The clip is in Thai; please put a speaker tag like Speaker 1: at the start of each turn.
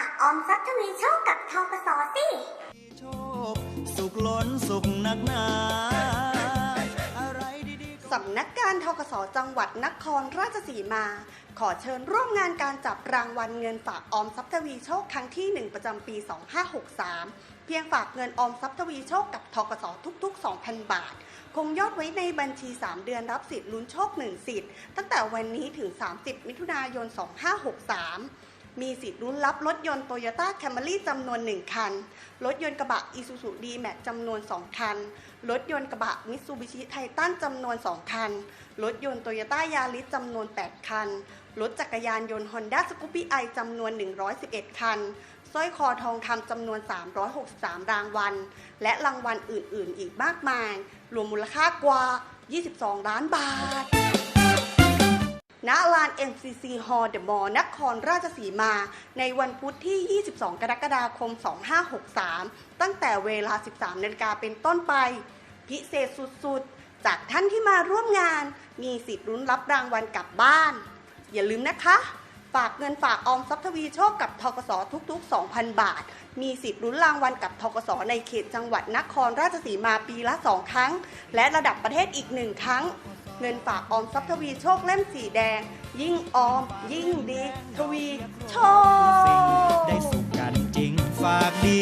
Speaker 1: ากออมทรัพย์ทวีโชคกับทกสสิ
Speaker 2: โชคสุขล้นสุขนักหนาอะไรดีๆ
Speaker 3: สำนักงานทกสจังหวัดนครราชสีมา ขอเชิญร่วมงานการจับรางวัลเงินฝากออมทรัพย์ทวีโชคครั้งที่ 1 ประจำปี 2563 เพียงฝากเงินออมทรัพย์ทวีโชคกับทกสทุก ๆ 2,000 บาท คงยอดไว้ในบัญชี 3 เดือนรับสิทธิ์ลุ้นโชค 1 สิทธิ์ ตั้งแต่วันนี้ถึง 30 มิถุนายน 2563 มีสิทธิ์ลุ้นรับรถยนต์โตโยต้าแคมรี่จำนวน 1 คัน รถยนต์กระบะอีซูซูดีแม็กจำนวน 2 คัน รถยนต์กระบะมิตซูบิชิไททันจำนวน 2 คัน รถยนต์โตโยต้ายาริสจำนวน 8 คัน รถจักรยานยนต์ฮอนด้าสกูปปี้ไอจำนวน 111 คันสร้อยคอทองคำจำนวน 363 รางวัล และรางวัลอื่น ๆ อีกมากมาย รวมมูลค่ากว่า 22 ล้านบาท ณลาน MCC Hall The Mall นครราชสีมา ในวันพุธที่ 22 กรกฎาคม 2563 ตั้งแต่เวลา 13นาฬิกาเป็นต้นไป พิเศษสุดๆ จากท่านที่มาร่วมงาน มีสิทธิ์ลุ้นรับรางวัลกลับบ้าน อย่าลืมนะคะ ฝากเงินฝากออมทรัพย์ทวีโชคกับทกสทุกๆ 2,000 บาท มีสิทธิ์ลุ้นรางวัลกับทกสในเขตจังหวัดนครราชสีมาปีละ 2 ครั้ง และระดับประเทศอีก 1 ครั้ง เงินฝากออมทรัพย์ทวีโชคเล่มสีแดง ยิ่งออม ยิ่งดี ทวีโชค
Speaker 2: ได้สุขกันจริงฝากดี